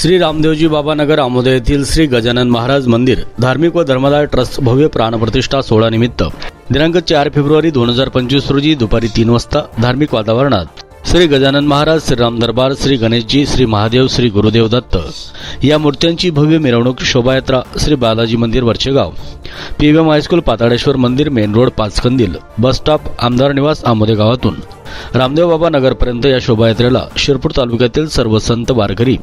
श्री रामदेवजी बाबा नगर येथील श्री गजानन महाराज मंदिर धार्मिक व धर्मदाय ट्रस्ट भव्य प्राणप्रतिष्ठा सोहळा निमित्त दिनांक चार फेब्रुवारी दोन हजार पंचवीस रोजी दुपारी तीन वाजता धार्मिक वातावरणात श्री गजानन महाराज श्रीराम दरबार श्री गणेशजी श्री महादेव श्री गुरुदेव दत्त या मूर्त्यांची भव्य मिरवणूक शोभायात्रा श्री बालाजी मंदिर वरचेगाव पीव्हीएम हायस्कूल पाताळेश्वर मंदिर main road Pachkandil bus stop आमदार निवास आमोदे गावातून. रामदेव बाबा नगरपर्यंत या शोभायात्रेला शिरपूर तालुक्यातील सर्व संत वारकरी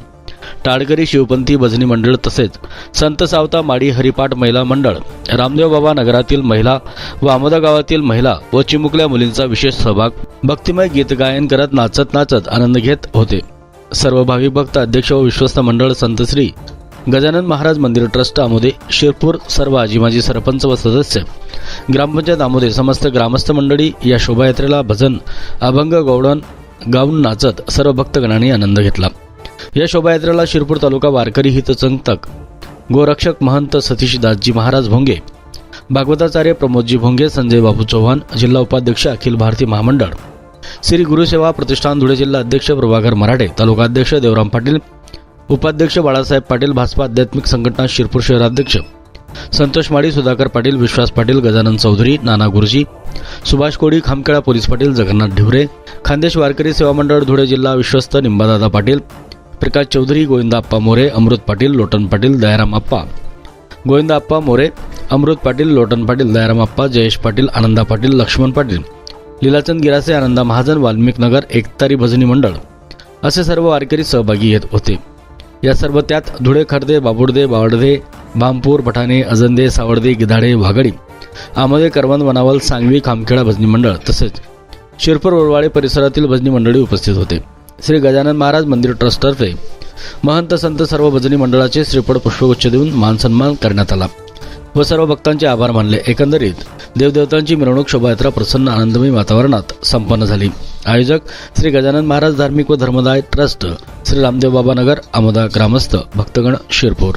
टाळकरी शिवपंथी भजनी मंडळ तसेच संत सावता माडी हरिपाठ महिला मंडळ रामदेव बाबा नगरातील महिला व आमोदा गावातील महिला व चिमुकल्या मुलींचा विशेष सहभाग भक्तिमय गीत गायन करत नाचत नाचत आनंद घेत होते. सर्व भावी भक्त अध्यक्ष व विश्वस्त मंडळ संत श्री गजानन महाराज मंदिर ट्रस्ट आमोदे शिरपूर सर्व आजी माजी सरपंच व सदस्य ग्रामपंचायत आमोदे समस्त ग्रामस्थ मंडळी या शोभायात्रेला भजन अभंग गौडण गाऊन नाचत सर्व भक्तगणांनी आनंद घेतला. या शोभायात्रेला शिरपूर तालुका वारकरी हितचिंतक गोरक्षक महंत सतीश दासजी महाराज भोंगे भागवताचार्य प्रमोदजी भोंगे संजय बाबू चव्हाण जिल्हा उपाध्यक्ष अखिल भारतीय महामंडळ श्री गुरुसेवा प्रतिष्ठान धुळे जिल्हा अध्यक्ष प्रभाकर मराठे तालुका अध्यक्ष देवराम पाटील उपाध्यक्ष बाळासाहेब पाटील भाजपा आध्यात्मिक संघटना शिरपूर शहराध्यक्ष संतोष माळी सुधाकर पाटील विश्वास पाटील गजानन चौधरी नाना गुरुजी सुभाष कोडी खामखेळा पोलीस पाटील जगन्नाथ ढिवरे खानदेश वारकरी सेवा मंडळ धुळे जिल्हा विश्वस्त निंबादादा पाटील प्रकाश चौधरी गोविंदाप्पा मोरे अमृत पाटील लोटन पाटील दयाराम आप्पा गोविंदाप्पा मोरे अमृत पाटील लोटन पाटील दयाराम आप्पा जयेश पाटील आनंदा पाटील लक्ष्मण पाटील। लीलाचंद गिरासे आनंदा महाजन वाल्मिक नगर एकतारी भजनी मंडळ। असे सर्व वारकरी सहभागी येत होते. या सर्व त्यात धुळे खर्दे बाबुर्दे बावडदे भामपूर पठाणे अजंदे सावडदे गिधाडे वाघाडी आमदे करवंद वनावल सांगवी खामखेडा भजनी मंडळ तसेच शिरपूर वरवाडे परिसरातील भजनी मंडळी उपस्थित होते. श्री गजानन महाराज मंदिर ट्रस्टतर्फे महंत संत सर्व भजनी मंडळाचे श्रीपड पुष्पगुच्छ देऊन मानसन्मान करण्यात आला. व सर्व भक्तांचे आभार मानले. एकंदरीत देवदेवतांची मिरवणूक शोभायात्रा प्रसन्न आनंदमय वातावरणात संपन्न झाली. आयोजक श्री गजानन महाराज धार्मिक व धर्मदाय ट्रस्ट श्री रामदेव बाबा नगर आमोदा ग्रामस्थ भक्तगण शिरपूर.